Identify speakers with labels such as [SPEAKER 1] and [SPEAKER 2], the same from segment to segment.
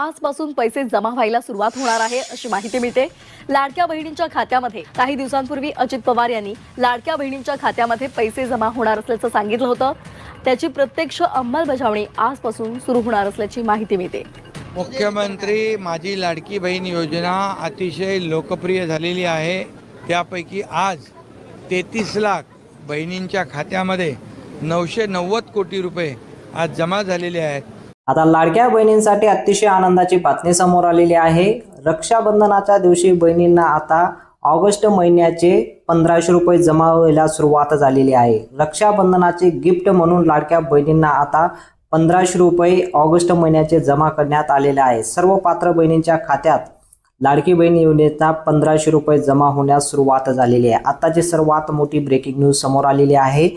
[SPEAKER 1] आजपासून पैसे जमा व्हायला सुरुवात होणार आहे अशी माहिती मिळते. लाडक्या बहिणींच्या खात्यामध्ये काही दिवसांपूर्वी अजित पवार यांनी लाडक्या बहिणींच्या खात्यामध्ये पैसे जमा होणार असल्याचं सांगितलं होतं. त्याची प्रत्यक्ष अंमलबजावणी आजपासून सुरू होणार असल्याची माहिती मिळते.
[SPEAKER 2] मुख्यमंत्री माझी लाडकी बहीण योजना अतिशय लोकप्रिय झालेली आहे. त्यापैकी आज तेहतीस लाख बहिणींच्या खात्यामध्ये नऊशे नव्वद कोटी रुपये आज जमा झालेले आहेत.
[SPEAKER 3] आता लाडक्या बहिणींसाठी अतिशय आनंदाची बातमी समोर आलेली आहे. रक्षाबंधनाच्या दिवशी बहिणींना आता ऑगस्ट महिन्याचे पंधराशे रुपये जमा व्हायला सुरुवात झालेली आहे. रक्षाबंधनाचे गिफ्ट म्हणून लाडक्या बहिणींना आता पंधराशे रुपये ऑगस्ट महिन्याचे जमा करण्यात आलेले आहे. सर्व पात्र बहिणींच्या खात्यात लाडकी बहीण योजनेचा पंधराशे रुपये जमा होण्यास सुरुवात झालेली आहे. आताची सर्वात मोठी ब्रेकिंग न्यूज समोर आलेली आहे.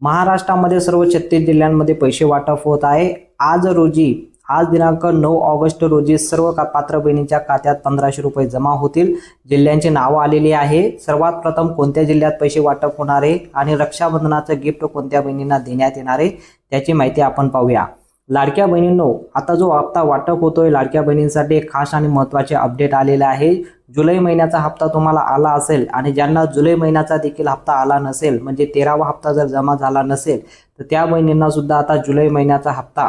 [SPEAKER 3] महाराष्ट्रामध्ये सर्व छत्तीस जिल्ह्यांमध्ये पैसे वाटप होत आहे. आज रोजी आज दिनांक नऊ ऑगस्ट रोजी सर्व का पात्र बहिणींच्या खात्यात पंधराशे रुपये जमा होतील. जिल्ह्यांची नावं आलेली आहे. सर्वात प्रथम कोणत्या जिल्ह्यात पैसे वाटप होणार आहे आणि रक्षाबंधनाचं गिफ्ट कोणत्या बहिणींना देण्यात येणार आहे त्याची माहिती आपण पाहूया. लाडक्या बहिणींनो आता जो हप्ता वाटप होतोय लाडक्या बहिणींसाठी एक खास आणि महत्त्वाचे अपडेट आलेले आहे. जुलै महिन्याचा हप्ता तुम्हाला आला असेल आणि ज्यांना जुलै महिन्याचा देखील हप्ता आला नसेल म्हणजे तेरावा हप्ता जर जमा झाला नसेल तर त्या बहिणींना सुद्धा आता जुलै महिन्याचा हप्ता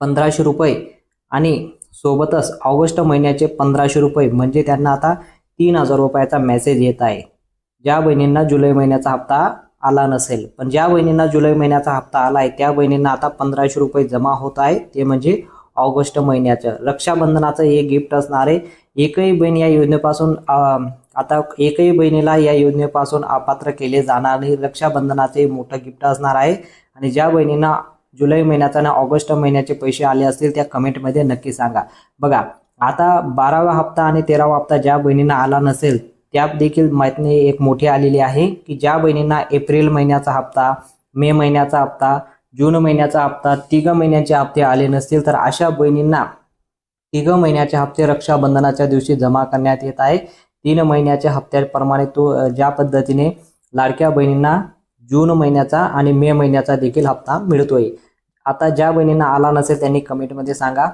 [SPEAKER 3] पंधराशे रुपये आणि सोबतच ऑगस्ट महिन्याचे पंधराशे रुपये म्हणजे त्यांना आता तीन हजार रुपयाचा मेसेज येत आहे. ज्या बहिणींना जुलै महिन्याचा हप्ता आला नसेल पण ज्या बहिणींना जुलै महिन्याचा हप्ता आला आहे त्या बहिणींना आता पंधराशे रुपये जमा होत आहे ते म्हणजे ऑगस्ट महिन्याचं. रक्षाबंधनाचं हे गिफ्ट असणारे एकही बहीण या योजनेपासून आता एकही बहिणीला या योजनेपासून अपात्र केले जाणार नाही. रक्षाबंधनाचे मोठं गिफ्ट असणार आहे. आणि ज्या बहिणींना जुलै महिन्याचा आणि ऑगस्ट महिन्याचे पैसे आले असतील त्या कमेंटमध्ये नक्की सांगा. बघा आता बारावा हप्ता आणि तेरावा हप्ता ज्या बहिणींना आला नसेल त्या देखील माहिती एक मोठी आलेली आहे की ज्या बहिणींना एप्रिल महिन्याचा हप्ता मे महिन्याचा हप्ता जून महिन्याचा हप्ता तिघ महिन्याचे हप्ते आले नसतील तर अशा बहिणींना तिघ महिन्याचे हप्ते रक्षाबंधनाच्या दिवशी जमा करण्यात येत आहे. तीन महिन्याच्या हप्त्याप्रमाणे तो ज्या पद्धतीने लाडक्या बहिणींना जून महिन्याचा आणि मे महिन्याचा देखील हप्ता मिळतोय. आता ज्या बहिणींना आला नसेल त्यांनी कमेंटमध्ये सांगा.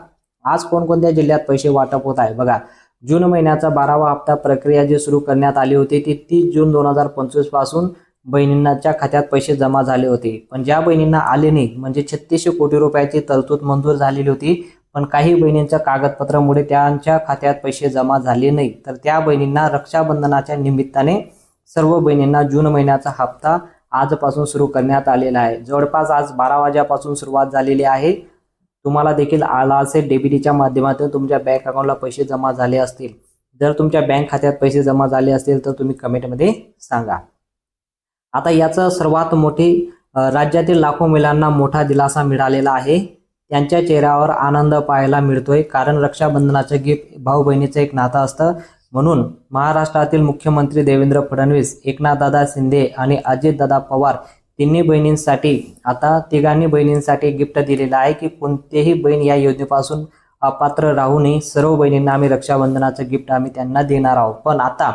[SPEAKER 3] आज कोणकोणत्या जिल्ह्यात पैसे वाटप होत आहे? बघा जून महिन्याचा बारावा हप्ता प्रक्रिया जी सुरू करण्यात आली होती ती तीस जून दोन हजार पंचवीसपासून बहिणींच्या खात्यात पैसे जमा झाले होते. पण ज्या बहिणींना आले नाही म्हणजे छत्तीसशे कोटी रुपयाची तरतूद मंजूर झालेली होती पण काही बहिणींच्या कागदपत्रामुळे त्यांच्या खात्यात पैसे जमा झाले नाही. तर त्या बहिणींना रक्षाबंधनाच्या निमित्ताने सर्व बहिणींना जून महिन्याचा हप्ता आजपासून सुरू करण्यात आलेला आहे. जवळपास आज बारा वाजेपासून सुरुवात झालेली आहे. तुम्हाला देखील आला असेल डेबिटीच्या माध्यमातून तुमच्या बँक अकाउंटला पैसे जमा झाले असतील. जर तुमच्या बँक खात्यात पैसे जमा झाले असतील तर तुम्ही कमेंटमध्ये सांगा. आता याचं सर्वात मोठी राज्यातील लाखो महिलांना मोठा दिलासा मिळालेला आहे. त्यांच्या चेहऱ्यावर आनंद पाहायला मिळतोय. कारण रक्षाबंधनाचं गिफ्ट भाऊ बहिणीचं एक नातं असतं. म्हणून महाराष्ट्रातील मुख्यमंत्री देवेंद्र फडणवीस एकनाथदादा शिंदे आणि अजितदादा पवार तिन्ही बहिणींसाठी आता तिघांनी बहिणींसाठी गिफ्ट दिलेलं आहे की कोणतेही बहीण या योजनेपासून अपात्र राहू नये. सर्व बहिणींना आम्ही रक्षाबंधनाचं गिफ्ट आम्ही त्यांना देणार आहोत. पण आता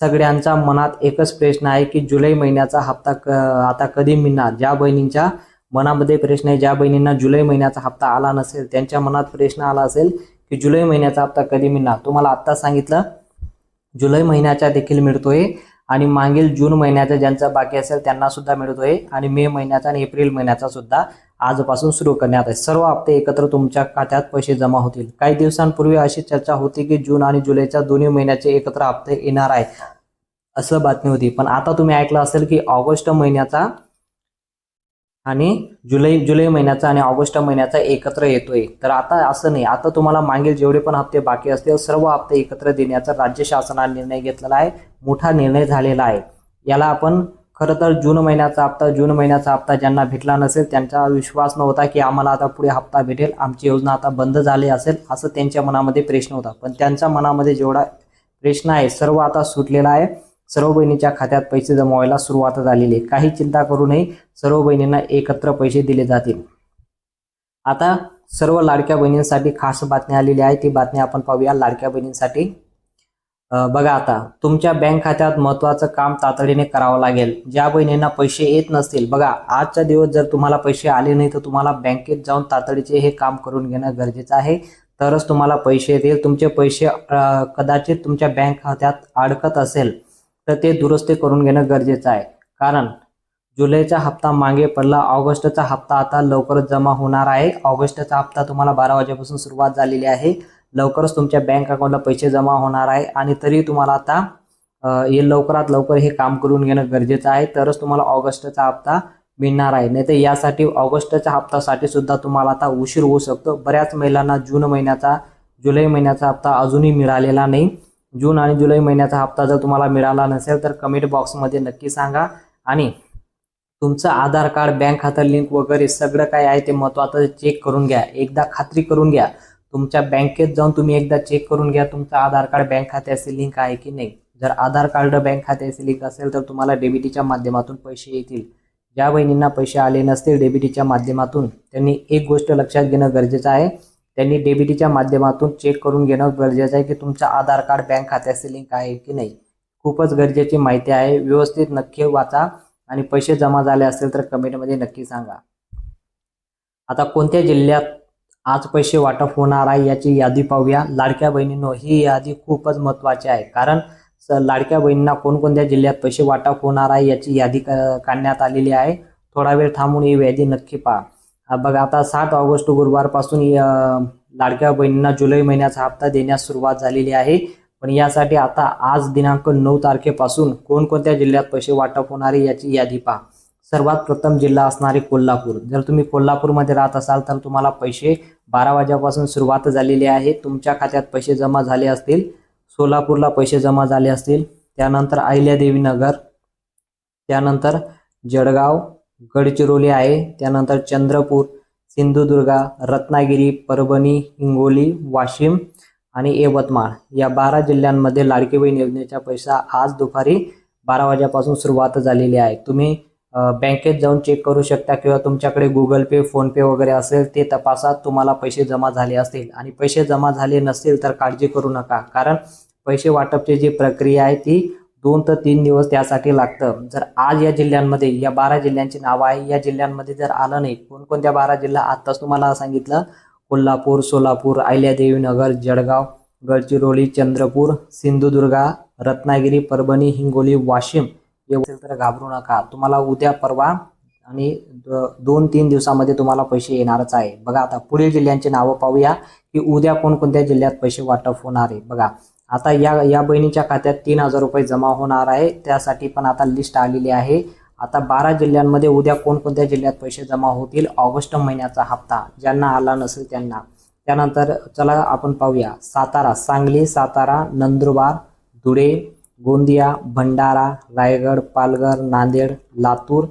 [SPEAKER 3] सगळ्यांच्या मनात एकच प्रश्न आहे की जुलै महिन्याचा हप्ता क आता कधी मिळणार? ज्या बहिणींच्या मनामध्ये प्रश्न आहे ज्या बहिणींना जुलै महिन्याचा हप्ता आला नसेल त्यांच्या मनात प्रश्न आला असेल की जुलै महिन्याचा हप्ता कधी मिळणार? तुम्हाला आत्ता सांगितलं जुलै महिन्याचा देखील मिळतोय आणि मागील जून महिन्याचा ज्यांचा बाकी असेल त्यांना सुद्धा मिळतोय आणि मे महिन्याचा आणि एप्रिल महिन्याचा सुद्धा आजपासून सुरू करण्यात आहे. सर्व हप्ते एकत्र तुमच्या खात्यात पैसे जमा होतील. काही दिवसांपूर्वी अशी चर्चा होती की जून आणि जुलैच्या दोन्ही महिन्याचे एकत्र हप्ते येणार आहे असं बातमी होती. पण आता तुम्ही ऐकलं असेल की ऑगस्ट महिन्याचा आणि जुलै जुलै महिन्याचा आणि ऑगस्ट महिन्याचा एकत्र येतोय. तर आता असं नाही. आता तुम्हाला मागील जेवढे पण हप्ते बाकी असतील सर्व हप्ते एकत्र देण्याचा राज्य शासनाने निर्णय घेतलेला आहे. मोठा निर्णय झालेला आहे. याला आपण खरं तर जून महिन्याचा हप्ता जून महिन्याचा हप्ता ज्यांना भेटला नसेल त्यांचा विश्वास नव्हता की आम्हाला आता पुढे हप्ता भेटेल. आमची योजना आता बंद झाली असेल असं त्यांच्या मनामध्ये प्रश्न होता. पण त्यांच्या मनामध्ये जेवढा प्रश्न आहे सर्व आता सुटलेला आहे. सर्व बहिणीच्या खात्यात पैसे जमवायला सुरुवात झालेली. आहे काही चिंता करूनही सर्व बहिणींना एकत्र पैसे दिले जातील. आता सर्व लाडक्या बहिणींसाठी खास बातमी आलेली आहे. ती बातमी आपण पाहूया लाडक्या बहिणींसाठी. बघा आता तुमच्या बँक खात्यात महत्त्वाचं काम तातडीने करावं लागेल. ज्या बहिणींना पैसे येत नसतील बघा आजच्या दिवस जर तुम्हाला पैसे आले नाही तर तुम्हाला बँकेत जाऊन तातडीचे हे काम करून घेणं गरजेचं आहे. तरच तुम्हाला पैसे येतील. तुमचे पैसे कदाचित तुमच्या बँक खात्यात अडकत असेल. तर ते दुरुस्ती करून घेणं गरजेचं आहे. कारण जुलैचा हप्ता मागे पडला ऑगस्टचा हप्ता आता लवकरच जमा होणार आहे. ऑगस्टचा हप्ता तुम्हाला बारा वाजेपासून सुरुवात झालेली आहे. लवकरच तुमच्या बँक अकाउंटला पैसे जमा होणार आहे आणि तरी तुम्हाला आता हे लवकरात लवकर हे काम करून घेणं गरजेचं आहे. तरच तुम्हाला ऑगस्टचा हप्ता मिळणार आहे. नाही तर यासाठी ऑगस्टच्या हप्त्यासाठी सुद्धा तुम्हाला आता उशीर होऊ शकतो. बऱ्याच महिलांना जून महिन्याचा जुलै महिन्याचा हप्ता अजूनही मिळालेला नाही. जून आणि जुलै महिन्याचा हप्ता जर तुम्हाला मिळाला नसेल तर कमेंट बॉक्समध्ये नक्की सांगा. आणि तुमचं आधार कार्ड बँक खातं लिंक वगैरे सगळं काय आहे ते महत्त्वाचं चेक करून घ्या. एकदा खात्री करून घ्या. तुमच्या बँकेत जाऊन तुम्ही एकदा चेक करून घ्या तुमचं आधार कार्ड बँक खात्याशी लिंक आहे की नाही. जर आधार कार्ड बँक खात्याशी लिंक असेल तर तुम्हाला डेबिटीच्या माध्यमातून पैसे येतील. ज्या बहिणींना पैसे आले नसतील डेबिटीच्या माध्यमातून त्यांनी एक गोष्ट लक्षात घेणं गरजेचं आहे. त्यांनी डेबिटीच्या माध्यमातून चेक करून घेणं गरजेचं आहे की तुमचं आधार कार्ड बँक खात्याशी लिंक आहे की नाही. खूपच गरजेची माहिती आहे. व्यवस्थित नक्की वाचा आणि पैसे जमा झाले असेल तर कमेंटमध्ये नक्की सांगा. आता कोणत्या जिल्ह्यात आज पैसे वाटप होणार आहे याची यादी पाहूया. लाडक्या बहिणींनो ही यादी खूपच महत्त्वाची आहे. कारण लाडक्या बहिणींना कोणकोणत्या जिल्ह्यात पैसे वाटप होणार आहे याची यादी क- काढण्यात आलेली आहे. थोडा वेळ थांबून ही यादी नक्की पहा. बघा आता सात ऑगस्ट गुरुवारपासून लाडक्या बहिणींना जुलै महिन्याचा हप्ता देण्यास सुरुवात झालेली आहे. पण यासाठी आता आज दिनांक नऊ तारखेपासून कोणकोणत्या जिल्ह्यात पैसे वाटप होणारे याची यादी पहा. सर्वात प्रथम जिल्हा असणारे कोल्हापूर. जर तुम्ही कोल्हापूरमध्ये राहत असाल तर तुम्हाला पैसे बारा वाजेपासून सुरुवात झालेली आहे. तुमच्या खात्यात पैसे जमा झाले असतील सोलापूरला पैसे जमा झाले असतील त्यानंतर अहिल्यादेवी नगर त्यानंतर जळगाव गडचिरोली आहे. त्यानंतर चंद्रपूर सिंधुदुर्गा रत्नागिरी परभणी हिंगोली वाशिम आणि यवतमाळ. या बारा जिल्ह्यांमध्ये लाडकी बहीण योजनेचा पैसा आज दुपारी बारा वाजेपासून सुरुवात झालेली आहे. तुम्ही बँकेत जाऊन चेक करू शकता किंवा तुमच्याकडे गुगल पे फोनपे वगैरे असेल ते तपासा. तुम्हाला पैसे जमा झाले असतील. आणि पैसे जमा झाले नसतील तर काळजी करू नका. कारण पैसे वाटपची जी प्रक्रिया आहे ती दोन ते तीन दिवस त्यासाठी लागतं. जर आज या जिल्ह्यांमध्ये या बारा जिल्ह्यांची नावं आहे या जिल्ह्यांमध्ये जर आलं नाही कोणकोणत्या बारा जिल्हा आत्ताच तुम्हाला सांगितलं? कोल्हापूर सोलापूर अहिल्यादेवीनगर जळगाव गडचिरोली चंद्रपूर सिंधुदुर्गा रत्नागिरी परभणी हिंगोली वाशिम. हे असेल तर घाबरू नका. तुम्हाला उद्या परवा आणि दोन तीन दिवसामध्ये तुम्हाला पैसे येणारच आहे. बघा आता पुढील जिल्ह्यांची नावं पाहूया की उद्या कोणकोणत्या जिल्ह्यात पैसे वाटप होणार आहे. बघा आता या या बहिणीच्या खात्यात तीन हजार रुपये जमा होणार आहे. त्यासाठी पण आता लिस्ट आलेली आहे. आता बारा जिल्ह्यांमध्ये उद्या कोणकोणत्या जिल्ह्यात पैसे जमा होतील? ऑगस्ट महिन्याचा हप्ता ज्यांना आला नसेल त्यांना. त्यानंतर चला आपण पाहूया. सातारा सांगली सातारा नंदुरबार धुळे गोंदिया भंडारा रायगड पालघर नांदेड लातूर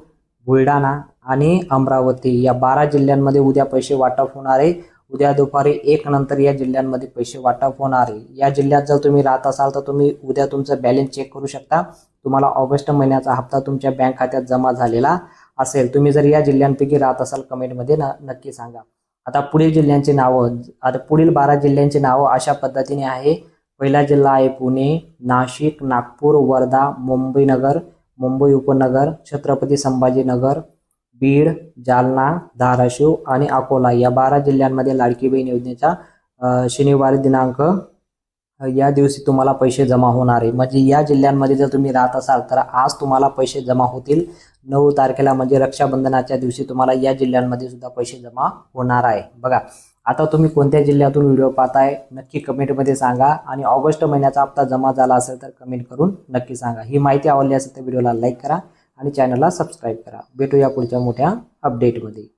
[SPEAKER 3] बुलढाणा आणि अमरावती. या बारा जिल्ह्यांमध्ये उद्या पैसे वाटप होणार आहे. उद्या दुपारी एक नंतर या जिल्ह्यांमध्ये पैसे वाटप होणार आहे. या जिल्ह्यात जर तुम्ही राहत असाल तर तुम्ही उद्या तुमचं बॅलन्स चेक करू शकता. तुम्हाला ऑगस्ट महिन्याचा हप्ता तुमच्या बँक खात्यात जमा झालेला असेल. तुम्ही जर या जिल्ह्यांपैकी राहत असाल कमेंटमध्ये न नक्की सांगा. आता पुढील जिल्ह्यांची नावं आता पुढील बारा जिल्ह्यांची नावं अशा पद्धतीने आहे. पहिला जिल्हा आहे पुणे नाशिक नागपूर वर्धा मुंबईनगर मुंबई उपनगर छत्रपती संभाजीनगर बीड जालना धाराशिव आणि अकोला या बारा जिल्ह्यांमध्ये लाडकी बहीण योजनेचा शनिवारी दिनांक या दिवशी तुम्हाला पैसे जमा होणार आहे. म्हणजे या जिल्ह्यांमध्ये जर तुम्ही राहत असाल तर आज तुम्हाला पैसे जमा होतील. नऊ तारखेला म्हणजे रक्षाबंधनाच्या दिवशी तुम्हाला या जिल्ह्यांमध्ये सुद्धा पैसे जमा होणार आहे. बघा आता तुम्ही कोणत्या जिल्ह्यातून व्हिडिओ पाहताय नक्की कमेंटमध्ये सांगा आणि ऑगस्ट महिन्याचा हप्ता जमा झाला असेल तर कमेंट करून नक्की सांगा. ही माहिती आवडली असेल तर व्हिडिओला लाईक करा. आणि चॅनलला सबस्क्राईब करा. भेटूया पुढच्या मोठ्या अपडेटमध्ये